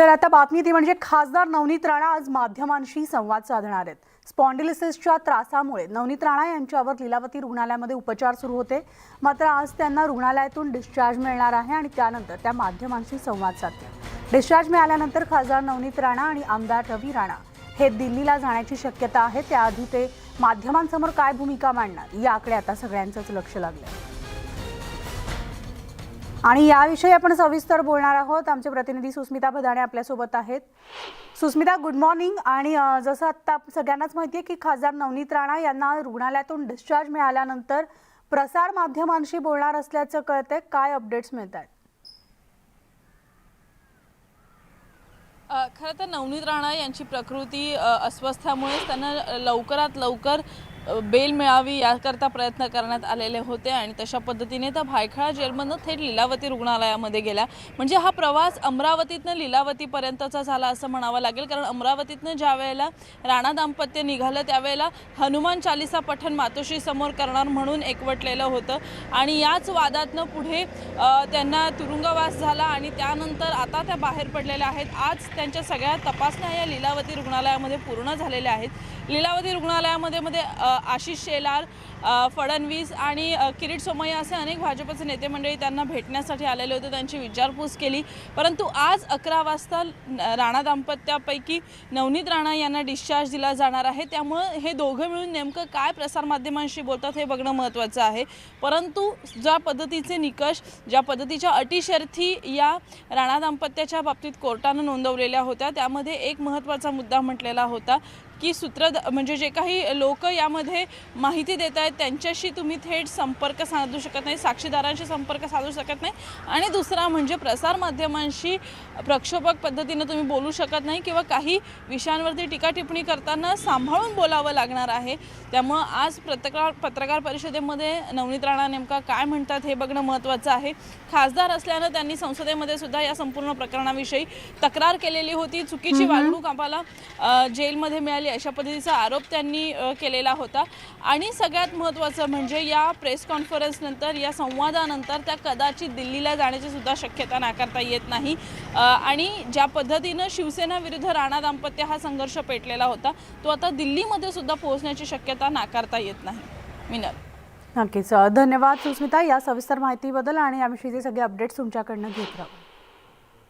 तर आता बातमी ती म्हणजे खासदार नवनीत राणा आज माध्यमांशी संवाद साधणार आहेत. स्पॉन्डिलिसिसच्या त्रासामुळे नवनीत राणा यांच्यावर लीलावती रुग्णालयामध्ये उपचार सुरू होते. मात्र आज त्यांना रुग्णालयातून डिस्चार्ज मिळणार आहे आणि त्यानंतर त्या माध्यमांशी संवाद साधतील. डिस्चार्ज मिळाल्यानंतर खासदार नवनीत राणा आणि आमदार रवी राणा हे दिल्लीला जाण्याची शक्यता आहे. त्याआधी ते माध्यमांसमोर काय भूमिका मांडणार याकडे आता सगळ्यांचंच लक्ष लागलं आणि याविषयी आपण सविस्तर बोलणार आहोत. आमचे प्रतिनिधी सुस्मिता भदाणे आपल्यासोबत आहेत. सुस्मिता गुड मॉर्निंग आणि जसं आत्ता सगळ्यांनाच माहिती आहे की खासदार नवनीत राणा यांना रुग्णालयातून डिस्चार्ज मिळाल्यानंतर प्रसार माध्यमांशी बोलणार असल्याचं कळतंय. काय अपडेट्स मिळत आहेत खरं तर नवनीत राणा यांची प्रकृती अ, अस्वस्थामुळेच त्यांना लवकरात लवकर बेल मिळावी याकरता प्रयत्न करण्यात आलेले होते आणि तशा पद्धतीने त्या भायखळा जेलमधनं थेट लीलावती रुग्णालयामध्ये गेल्या म्हणजे हा प्रवास अमरावतीतनं लीलावतीपर्यंतचा झाला असं म्हणावं लागेल. कारण अमरावतीतनं ज्या वेळेला राणा दाम्पत्य निघालं त्यावेळेला हनुमान चालिसा पठण मातोश्री समोर करणार म्हणून एकवटलेलं होतं. आणि याच वादातनं पुढे त्यांना तुरुंगवास झाला आणि त्यानंतर आता त्या बाहेर पडलेल्या आहेत. आज त्यांच्या सगळ्या तपासण्या या लीलावती रुग्णालयामध्ये पूर्ण झालेल्या आहेत. लीलावती रुग्णालयामध्ये मध्ये आशिष शेलार फडणवीस आणि किरीट सोमय्या असे अनेक भाजपचे नेते मंडळी त्यांना भेटण्यासाठी आलेले होते त्यांची विचारपूस केली. परंतु आज अकरा वाजता राणा दाम्पत्यापैकी नवनीत राणा यांना डिस्चार्ज दिला जाणार आहे. त्यामुळं हे दोघं मिळून नेमकं काय प्रसारमाध्यमांशी बोलतात हे बघणं महत्त्वाचं आहे. परंतु ज्या पद्धतीचे निकष ज्या पद्धतीच्या अटीशर्थी या राणा दाम्पत्याच्या बाबतीत कोर्टानं नोंदवलेल्या होत्या त्यामध्ये एक महत्त्वाचा मुद्दा म्हटलेला होता. की सूत्र म्हणजे जे काही लोक यामध्ये माहिती देत आहेत त्यांच्याशी तुम्ही थेट संपर्क साधू शकत नाही साक्षीदारांशी संपर्क साधू शकत नाही. आणि दुसरा म्हणजे प्रसारमाध्यमांशी प्रक्षोभक पद्धतीनं तुम्ही बोलू शकत नाही किंवा काही विषयांवरती टीका टिप्पणी करताना सांभाळून बोलावं लागणार आहे. त्यामुळं आज पत्रकार पत्रकार परिषदेमध्ये नवनीत राणा नेमका काय म्हणतात हे बघणं महत्त्वाचं आहे. खासदार असल्यानं त्यांनी संसदेमध्ये सुद्धा या संपूर्ण प्रकरणाविषयी तक्रार केलेली होती. चुकीची वागणूक आम्हाला जेलमध्ये मिळाली अशा पद्धतीचा आरोप त्यांनी केलेला होता. आणि सगळ्यात महत्त्वाचं म्हणजे या प्रेस कॉन्फरन्सनंतर या संवादानंतर त्या कदाचित दिल्लीला जाण्याची सुद्धा शक्यता नाकारता येत नाही. आणि ज्या पद्धतीनं शिवसेना विरुद्ध राणा दाम्पत्य हा संघर्ष पेटलेला होता तो आता दिल्लीमध्ये सुद्धा पोहोचण्याची शक्यता नाकारता येत नाही. मिनल नक्कीच. धन्यवाद सुस्मिता. या सविस्तर माहितीबद्दल आणि याविषयीचे सगळे अपडेट्स तुमच्याकडनं घेत राहू.